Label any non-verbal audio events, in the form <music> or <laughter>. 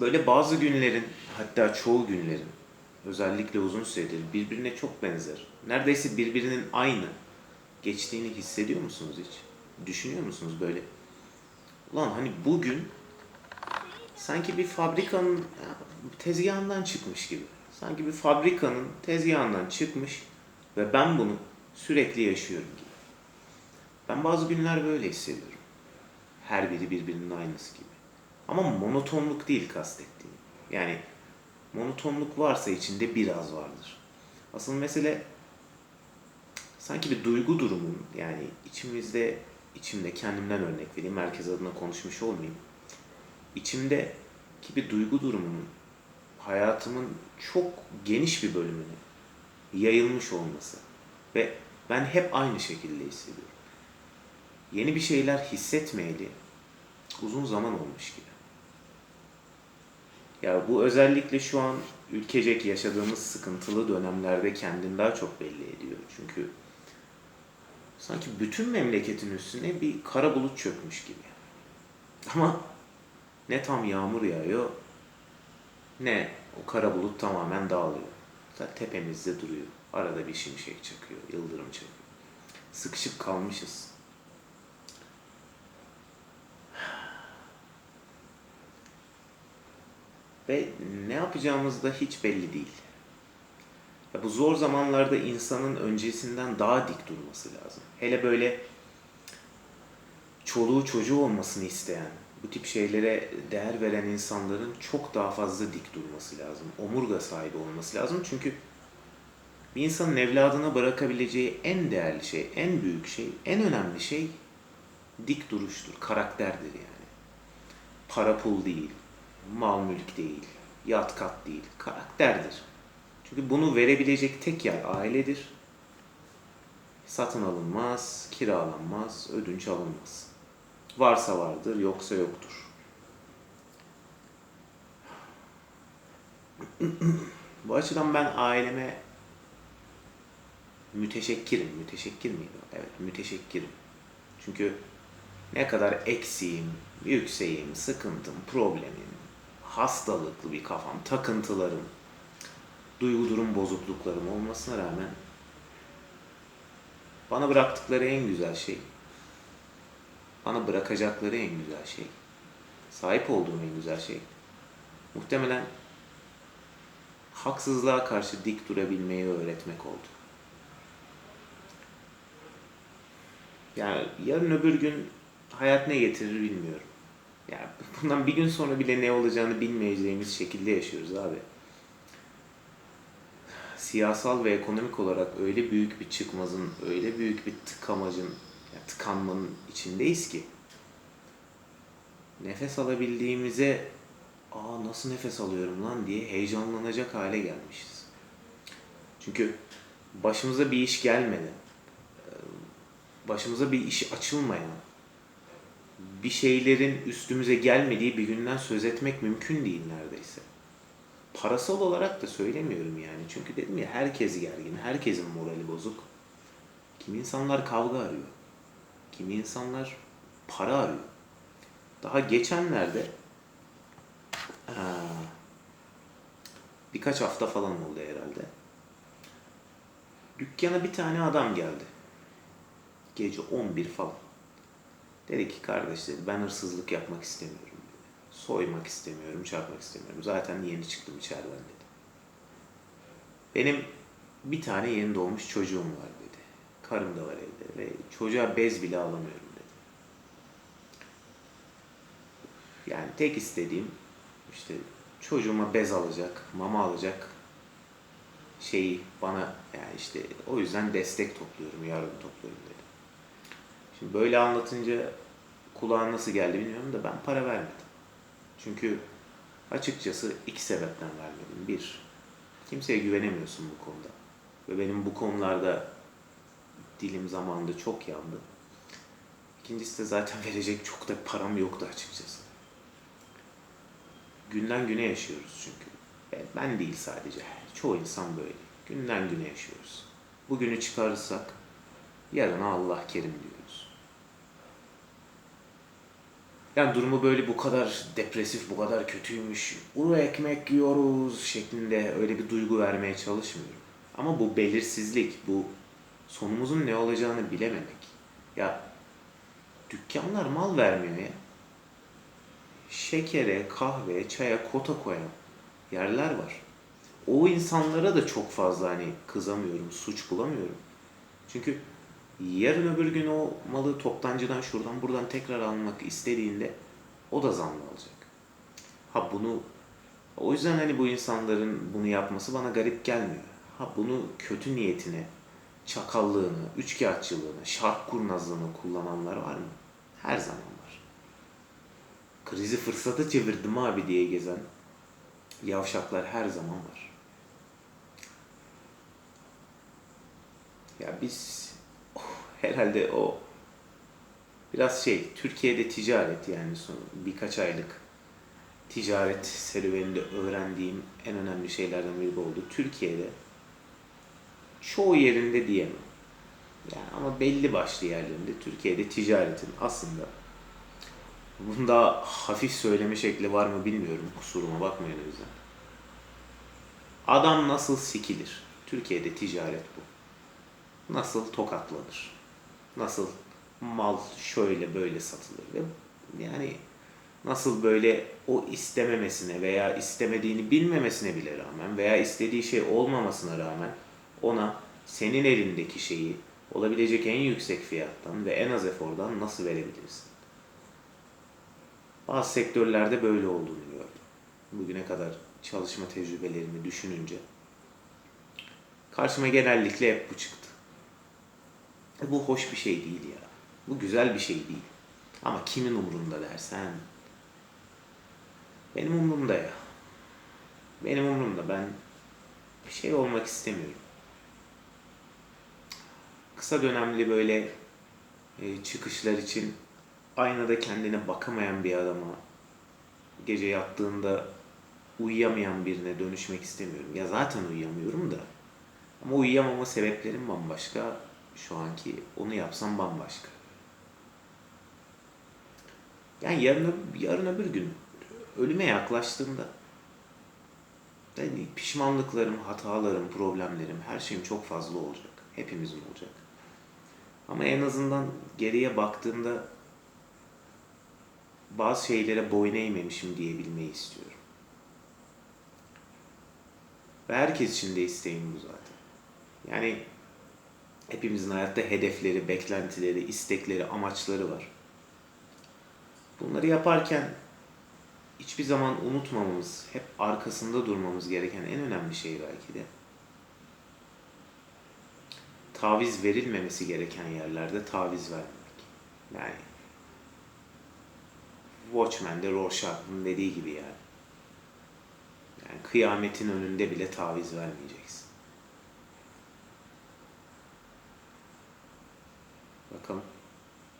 böyle bazı günlerin hatta çoğu günlerin özellikle uzun süredir birbirine çok benzer. Neredeyse birbirinin aynı geçtiğini hissediyor musunuz hiç? Düşünüyor musunuz böyle? Ulan hani bugün sanki bir fabrikanın tezgahından çıkmış gibi. Sanki bir fabrikanın tezgahından çıkmış ve ben bunu sürekli yaşıyorum gibi. Ben bazı günler böyle hissediyorum. Her biri birbirinin aynısı gibi. Ama monotonluk değil kastettiğim. Yani monotonluk varsa içinde biraz vardır. Asıl mesele sanki bir duygu durumun yani içimizde içimde kendimden örnek vereyim herkes adına konuşmuş olmayayım. İçimdeki bir duygu durumunun hayatımın çok geniş bir bölümüne yayılmış olması ve ben hep aynı şekilde hissediyorum. Yeni bir şeyler hissetmeyeli uzun zaman olmuş gibi. Ya bu özellikle şu an ülkecek yaşadığımız sıkıntılı dönemlerde kendini daha çok belli ediyor. Çünkü sanki bütün memleketin üstüne bir kara bulut çökmüş gibi. Ama ne tam yağmur yağıyor ne o kara bulut tamamen dağılıyor. Zaten tepemizde duruyor. Arada bir şimşek çakıyor, yıldırım çakıyor. Sıkışıp kalmışız. Ve ne yapacağımız da hiç belli değil. Ya bu zor zamanlarda insanın öncesinden daha dik durması lazım. Hele böyle çoluğu çocuğu olmasını isteyen, bu tip şeylere değer veren insanların çok daha fazla dik durması lazım. Omurga sahibi olması lazım. Çünkü bir insanın evladına bırakabileceği en değerli şey, en büyük şey, en önemli şey dik duruştur, karakterdir yani. Para pul değil, mal mülk değil, yat kat değil, karakterdir. Çünkü bunu verebilecek tek yer ailedir. Satın alınmaz, kiralanmaz, ödünç alınmaz. Varsa vardır, yoksa yoktur. <clears throat> Bu açıdan ben aileme müteşekkirim. Müteşekkir miyim? Evet, müteşekkirim. Çünkü ne kadar eksiğim, yükseğim, sıkıntım, problemim, hastalıklı bir kafam, takıntılarım, duygu durum bozukluklarım olmasına rağmen bana bıraktıkları en güzel şey, bana bırakacakları en güzel şey, sahip olduğum en güzel şey muhtemelen haksızlığa karşı dik durabilmeyi öğretmek oldu. Yani yarın öbür gün hayat ne getirir bilmiyorum. Yani bundan bir gün sonra bile ne olacağını bilmeyeceğimiz şekilde yaşıyoruz abi. Siyasal ve ekonomik olarak öyle büyük bir çıkmazın, öyle büyük bir tıkamacın, yani tıkanmanın içindeyiz ki nefes alabildiğimize aa nasıl nefes alıyorum lan diye heyecanlanacak hale gelmişiz. Çünkü başımıza bir iş gelmedi. Başımıza bir iş açılmayan, bir şeylerin üstümüze gelmediği bir günden söz etmek mümkün değil neredeyse. Parasal olarak da söylemiyorum yani. Çünkü dedim ya herkes gergin, herkesin morali bozuk. Kimi insanlar kavga arıyor. Kimi insanlar para arıyor. Daha geçenlerde birkaç hafta falan oldu herhalde. Dükkana bir tane adam geldi. Gece 11 falan. Dedi ki kardeş dedi ben hırsızlık yapmak istemiyorum. Dedi. Soymak istemiyorum, çarpmak istemiyorum. Zaten yeni çıktım içeriden dedi. Benim bir tane yeni doğmuş çocuğum var dedi. Karım da var evde ve çocuğa bez bile alamıyorum dedi. Yani tek istediğim işte çocuğuma bez alacak, mama alacak şeyi bana yani işte o yüzden destek topluyorum, yardım topluyorum dedi. Şimdi böyle anlatınca kulağa nasıl geldi bilmiyorum da ben para vermedim. Çünkü açıkçası iki sebepten vermedim. Bir, kimseye güvenemiyorsun bu konuda. Ve benim bu konularda dilim zamanında çok yandı. İkincisi de zaten <laughs> verecek çok da param yoktu açıkçası. Günden güne yaşıyoruz çünkü. Ben değil sadece. Çoğu insan böyle. Günden güne yaşıyoruz. Bugünü çıkarırsak yarına Allah kerim diyoruz. Yani durumu böyle bu kadar depresif, bu kadar kötüymüş, uru ekmek yiyoruz şeklinde öyle bir duygu vermeye çalışmıyorum. Ama bu belirsizlik, bu sonumuzun ne olacağını bilememek. Ya dükkanlar mal vermiyor ya. Şekere, kahve, çaya kota koyan yerler var. O insanlara da çok fazla hani kızamıyorum, suç bulamıyorum. Çünkü yarın öbür gün o malı toptancıdan şuradan buradan tekrar almak istediğinde o da zamlı alacak. Ha bunu o yüzden hani bu insanların bunu yapması bana garip gelmiyor. Ha bunu kötü niyetine, çakallığını, üçkağıtçılığını, şark kurnazlığını kullananlar var mı? Her zaman var. Krizi fırsata çevirdim abi diye gezen yavşaklar her zaman var. Ya biz herhalde o biraz şey Türkiye'de ticaret yani son birkaç aylık ticaret serüveninde öğrendiğim en önemli şeylerden biri oldu. Türkiye'de çoğu yerinde diyemem. Yani ama belli başlı yerlerinde Türkiye'de ticaretin aslında bunda hafif söyleme şekli var mı bilmiyorum. Kusuruma bakmayın o yüzden. Adam nasıl sikilir? Türkiye'de ticaret bu. Nasıl tokatlanır? Nasıl mal şöyle böyle satılır? Ve yani nasıl böyle o istememesine veya istemediğini bilmemesine bile rağmen veya istediği şey olmamasına rağmen ona senin elindeki şeyi olabilecek en yüksek fiyattan ve en az efordan nasıl verebilirsin? Bazı sektörlerde böyle olduğunu gördüm. Bugüne kadar çalışma tecrübelerimi düşününce karşıma genellikle hep bu çıktı. E bu hoş bir şey değil ya. Bu güzel bir şey değil. Ama kimin umurunda dersen benim umurumda ya. Benim umurumda. Ben bir şey olmak istemiyorum. Kısa dönemli böyle e, çıkışlar için aynada kendine bakamayan bir adama gece yattığında uyuyamayan birine dönüşmek istemiyorum. Ya zaten uyuyamıyorum da. Ama uyuyamama sebeplerim bambaşka. Şu anki onu yapsam bambaşka. Yani yarın, yarın öbür gün ölüme yaklaştığımda yani pişmanlıklarım, hatalarım, problemlerim, her şeyim çok fazla olacak. Hepimizin olacak. Ama en azından geriye baktığımda bazı şeylere boyun eğmemişim diyebilmeyi istiyorum. Ve herkes için de isteğim bu zaten. Yani hepimizin hayatta hedefleri, beklentileri, istekleri, amaçları var. Bunları yaparken hiçbir zaman unutmamamız, hep arkasında durmamız gereken en önemli şey belki de taviz verilmemesi gereken yerlerde taviz vermemek. Yani Watchmen'de Rorschach'ın dediği gibi yani. Yani kıyametin önünde bile taviz vermeyeceksin.